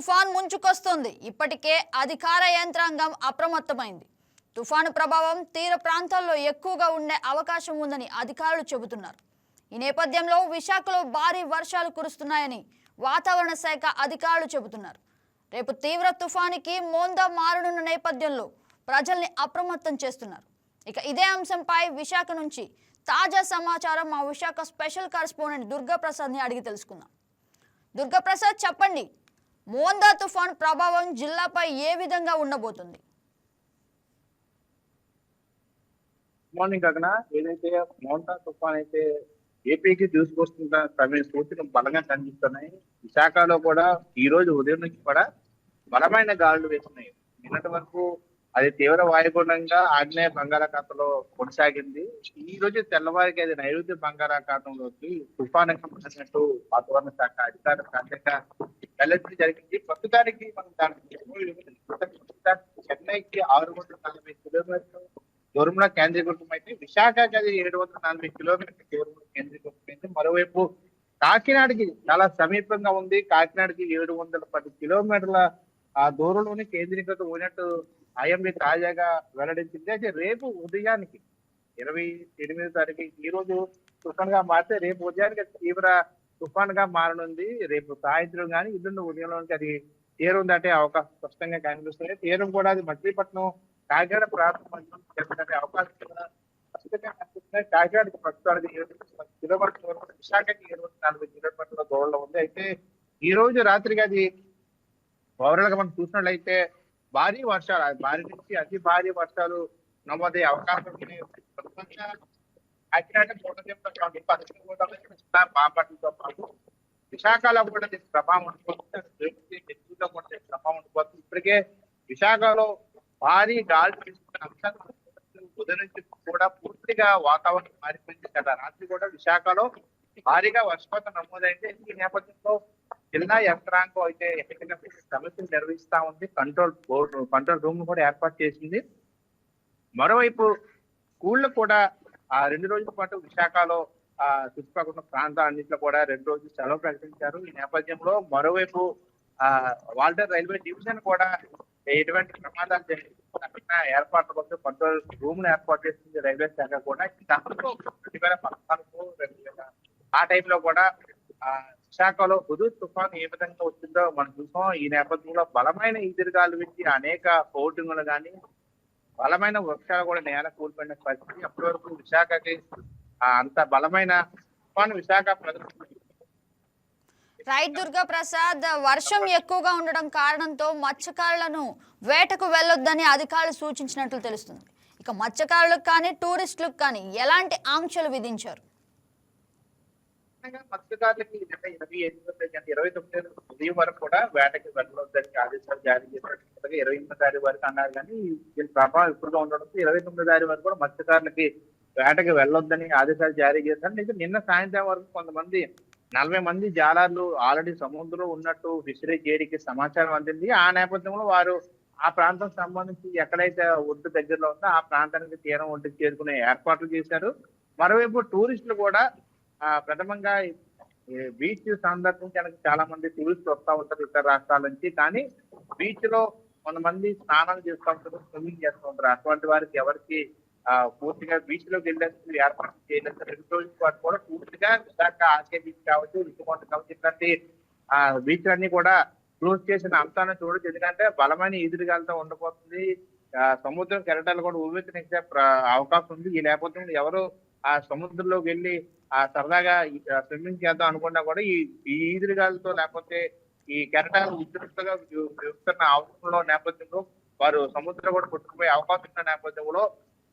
తుఫాన్ ముంచుకొస్తుంది. ఇప్పటికే అధికార యంత్రాంగం అప్రమత్తమైంది. తుఫాను ప్రభావం తీర ప్రాంతాల్లో ఎక్కువగా ఉండే అవకాశం ఉందని అధికారులు చెబుతున్నారు. ఈ నేపథ్యంలో విశాఖలో భారీ వర్షాలు కురుస్తున్నాయని వాతావరణ శాఖ అధికారులు చెబుతున్నారు. రేపు తీవ్ర తుఫానికి మోందా మారనున్న నేపథ్యంలో ప్రజల్ని అప్రమత్తం చేస్తున్నారు. ఇక ఇదే అంశంపై విశాఖ నుంచి తాజా సమాచారం మా విశాఖ స్పెషల్ కరెస్పాండెంట్ దుర్గాప్రసాద్ని అడిగి తెలుసుకుందాం. దుర్గాప్రసాద్ చెప్పండి మోందా తుఫాన్ ప్రభావం జిల్లాపై ఏ విధంగా ఉండబోతుంది? మార్నింగ్ గగన ఏదైతే మోంటా తుఫాన్ అయితే ఏపీకి దూసుకొస్తున్న సమయ సూచనలు బలంగా కనిపిస్తున్నాయి. విశాఖలో కూడా ఈ రోజు ఉదయం నుంచి కూడా బలమైన గాలులు వేస్తున్నాయి. నిన్నటి వరకు అది తీవ్ర వాయుగుండంగా ఆగ్నేయ బంగాళాఖాతంలో కొనసాగింది. ఈ రోజు తెల్లవారికి అది నైరుతి బంగాళాఖాతంలోకి తుఫాన్ మారినట్టు వాతావరణ శాఖ అధికారులు ఖచ్చితంగా వెల్లడి జరిగింది. ప్రస్తుతానికి మనం దానికి చెన్నైకి ఆరు వందల నలభై కిలోమీటర్లు దూరంలో కేంద్రీకృతం అయితే విశాఖకి అది ఏడు వందల నలభై కిలోమీటర్ల దూరంలో కేంద్రీకృతమైంది. మరోవైపు కాకినాడకి చాలా సమీపంగా ఉంది. కాకినాడకి ఏడు వందల పది కిలోమీటర్ల ఆ దూరంలోనే కేంద్రీకృతం ఉన్నట్టు ఐఎండీ తాజాగా వెల్లడించింది. అయితే రేపు ఉదయానికి ఇరవై ఎనిమిది తారీఖు ఈ రోజు తుఫాన్ మారితే రేపు ఉదయానికి తీవ్ర తుఫాన్గా మారనుంది. రేపు సాయంత్రం కానీ ఇల్లు ఉదయంలోనికి అది తీరం దాటే అవకాశం స్పష్టంగా కనిపిస్తుంది తీరం కూడా అది మచిలీపట్నం కాకినాడ ప్రాంతం అవకాశం కూడా స్పష్టంగా కనిపిస్తుంది కాకినాడకి ప్రస్తుతానికి కిలోమీటర్ వందల విశాఖకి ఇరవై నాలుగు కిలోమీటర్ల దూరంలో ఉంది. అయితే ఈ రోజు రాత్రికి అది ఓవరాల్గా మనం చూసినట్లయితే భారీ వర్షాలు భారీ నుంచి అతి భారీ వర్షాలు నమోదయ్యే అవకాశం పశ్చిమ గోదావరి కృష్ణా బాపట్లతో పాటు విశాఖలో కూడా దీని ప్రభావం ఉండిపోతుంది నెల్లూరులో కూడా దీని ప్రభావం ఉండిపోతుంది ఇప్పటికే విశాఖలో భారీ గాలి తీసుకున్న అంశాలు ఉదయం నుంచి కూడా పూర్తిగా వాతావరణం మారిపోయింది. కదా రాత్రి కూడా విశాఖలో భారీగా వర్షపాతం నమోదైంది. ఈ నేపథ్యంలో జిల్లా యంత్రాంగం అయితే సమస్యలు నిర్వహిస్తా ఉంది. కంట్రోల్ బోర్డు కంట్రోల్ రూమ్ కూడా ఏర్పాటు చేసింది. మరోవైపు స్కూళ్ళు కూడా ఆ రెండు రోజుల పాటు విశాఖలో ఆ చుట్టుపక్కల ఉన్న ప్రాంతాలన్నింటిలో కూడా రెండు రోజులు సెలవు ప్రకటించారు. ఈ నేపథ్యంలో మరోవైపు ఆ వాల్టర్ రైల్వే డివిజన్ కూడా ఎటువంటి ప్రమాదాలు జరిగిన ఏర్పాట్ల కోసం కంట్రోల్ రూమ్ ఏర్పాటు చేసింది రైల్వే శాఖ కూడా. దాంతో రెండు వేల పద్నాలుగు రెండు వేల ఆ టైంలో కూడా ఆ విశాఖలో హుదూద్ తుఫాన్ ఏ విధంగా వచ్చిందో మనం చూసాం ఈ నేపథ్యంలో బలమైన ఈదిరిగాలు వచ్చి అనేక హోర్డింగ్లు కానీ బలమైన వృక్షాలు కూడా నేల కూలిపోయిన పరిస్థితి అప్పటి వరకు విశాఖకి అంత బలమైన తుఫాను విశాఖ ప్రజలు రైట్ దుర్గా ప్రసాద్ వర్షం ఎక్కువగా ఉండడం కారణంతో మత్స్యకారులను వేటకు వెళ్ళొద్దని అధికారులు సూచించినట్లు తెలుస్తుంది. ఇక మత్స్యకారులకు కానీ టూరిస్టులకు కానీ ఎలాంటి ఆంక్షలు విధించారు? మత్స్యకారులకి ఇరవై ఎనిమిది గత ఇరవై తొమ్మిది ఉదయం వరకు కూడా వేటకి వెళ్ళవద్దని ఆదేశాలు జారీ చేశారు. అలాగే ఇరవై ఎనిమిది తారీఖు వరకు అన్నారు కానీ దీని ప్రభావం ఎక్కువగా ఉండడంతో ఇరవై తొమ్మిది తారీఖు వరకు కూడా మత్స్యకారులకి వేటకి వెళ్ళొద్దని ఆదేశాలు జారీ చేశారు. నిజం నిన్న సాయంత్రం వరకు కొంతమంది నలభై మంది జాలర్లు ఆల్రెడీ సముద్రంలో ఉన్నట్టు ఫిషరీ జేడీకి సమాచారం అందింది. ఆ నేపథ్యంలో వారు ఆ ప్రాంతం సంబంధించి ఎక్కడైతే ఒడ్డు దగ్గరలో ఉందో ఆ ప్రాంతానికి తీరం ఒడ్డుకి చేరుకునే ఏర్పాట్లు చేశారు. మరోవైపు టూరిస్టులు కూడా ఆ ప్రథమంగా బీచ్ సందర్శించడానికి చాలా మంది టూరిస్టులు వస్తూ ఉంటారు ఇతర రాష్ట్రాల నుంచి. కానీ బీచ్లో కొంతమంది స్నానాలు చేస్తూ ఉంటారు స్విమ్మింగ్ చేస్తూ ఉంటారు అటువంటి వారికి ఎవరికి ఆ పూర్తిగా బీచ్లోకి వెళ్ళేందుకు ఏర్పాటు చేయలేదు రెండు రోజుల పాటు కూడా పూర్తిగా విశాఖ ఆర్కే బీచ్ కావచ్చు రుచికొండ కావచ్చు ఇట్లాంటి ఆ బీచ్ అన్ని కూడా క్లోజ్ చేసిన అంశాన్ని చూడొచ్చు. ఎందుకంటే బలమైన ఎదురుగాలతో ఉండబోతుంది ఆ సముద్రం కెరటాలు కూడా ఊవెత్తనిచ్చే అవకాశం ఉంది. ఈ నేపథ్యంలో ఎవరు ఆ సముద్రంలోకి వెళ్ళి ఆ సరదాగా స్విమ్మింగ్ చేద్దాం అనుకున్నా కూడా ఈ ఈ ఈదురుగాలతో లేకపోతే ఈ కెరటాలు ఉధృతంగా విస్తున్న అవసరంలో నేపథ్యంలో వారు సముద్రం కూడా కొట్టుకుపోయే అవకాశం ఉన్న నేపథ్యంలో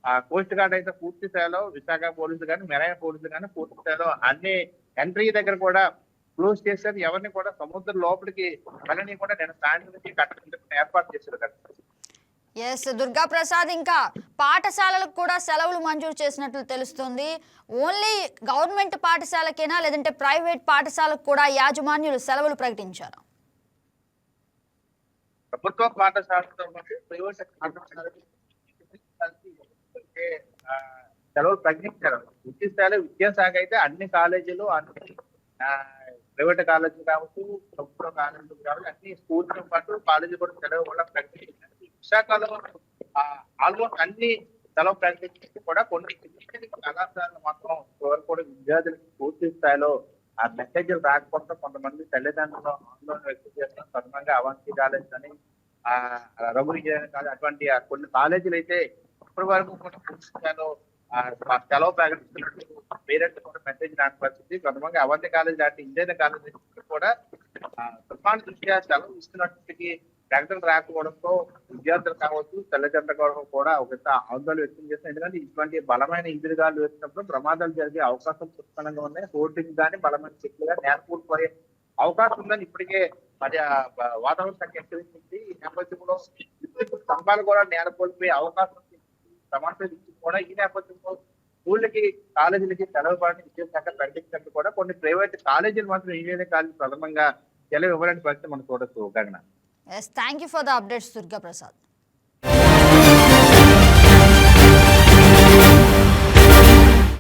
ఆ కోస్ట్ గార్డ్ అయితే పూర్తి స్థాయిలో విశాఖ పోలీసులు కానీ మెరైన్ పోలీసు కానీ పూర్తి స్థాయిలో అన్ని ఎంట్రీ దగ్గర కూడా క్లోజ్ చేశారు. ఎవరిని కూడా సముద్రం లోపలికి వెళ్ళని కూడా నేను సాయంత్రం నుంచి కట్టడం ఏర్పాటు చేశారు కదా. ఎస్ దుర్గా ప్రసాద్ ఇంకా పాఠశాలలకు కూడా సెలవులు మంజూరు చేసినట్లు తెలుస్తుంది. ఓన్లీ గవర్నమెంట్ పాఠశాలకేనా లేదంటే ప్రైవేట్ పాఠశాలకు కూడా యాజమాన్యులు సెలవులు ప్రకటించారు. ప్రభుత్వ పాఠశాలతో పాటు ప్రైవేట్ సెలవులు ప్రకటించారు. పూర్తి స్థాయిలో విద్యాశాఖ అయితే అన్ని కాలేజీలు అన్ని ఆ, ప్రైవేట్ కాలేజీలు కావచ్చు ప్రభుత్వ కాలేజీలు కావచ్చు అన్ని స్కూల్స్ పాటు కాలేజీ కూడా సెలవు కూడా ప్రకటించారు. విశాఖలో ఆల్మోస్ట్ అన్ని సెలవు ప్రకటించి కూడా కొన్ని కళాశాలలు మాత్రం ఇప్పటివరకు కూడా విద్యార్థులకు పూర్తి స్థాయిలో ఆ మెసేజ్లు రాకపోతే కొంతమంది తల్లిదండ్రులు ఆందోళన వ్యక్తం చేస్తున్నారు ప్రధానంగా అవంతి కాలేజ్ అని ఆ రఘురి కాదు అటువంటి కొన్ని కాలేజీలు అయితే ఇప్పటి వరకు కూడా సెలవు ప్రకటిస్తున్నట్టు పేరెంట్స్ కూడా మెసేజ్ రాని పరిస్థితి కొంతమంది అవంతి కాలేజ్ లాంటి ఇంజనీరింగ్ కాలేజ్ కూడా ఆ, తుఫాను దృష్ట్యా సెలవు ఇస్తున్నప్పటికీ ప్రకటన రాకపోవడంతో విద్యార్థులు కావచ్చు తల్లిదండ్రులు కూడా ఒక ఆందోళన వ్యక్తం చేస్తారు ఎందుకంటే ఇటువంటి బలమైన ఇంజనీరాలు వేసినప్పుడు ప్రమాదాలు జరిగే అవకాశం పుష్కలంగా ఉన్నాయి. హోర్డింగ్ కానీ బలమైన చెట్లు కానీ నేర్పూడిపోయే అవకాశం ఉందని ఇప్పటికే మరి వాతావరణ శాఖ హెచ్చరించింది. ఈ నేపథ్యంలో స్తంభాలు కూడా నేరపోయే అవకాశం ఉంది. సమాచారం ఇచ్చి కూడా ఈ నేపథ్యంలో స్కూళ్ళకి కాలేజీలకి సెలవు పడిన విద్యాశాఖ ప్రకటించినట్టు కూడా కొన్ని ప్రైవేట్ కాలేజీలు మాత్రం ఇంజనీరింగ్ కాలేజీ ప్రథమంగా సెలవు ఇవ్వడానికి పరిస్థితి మనం చూడొచ్చు. గగన Yes, thank you for the updates, Durga Prasad.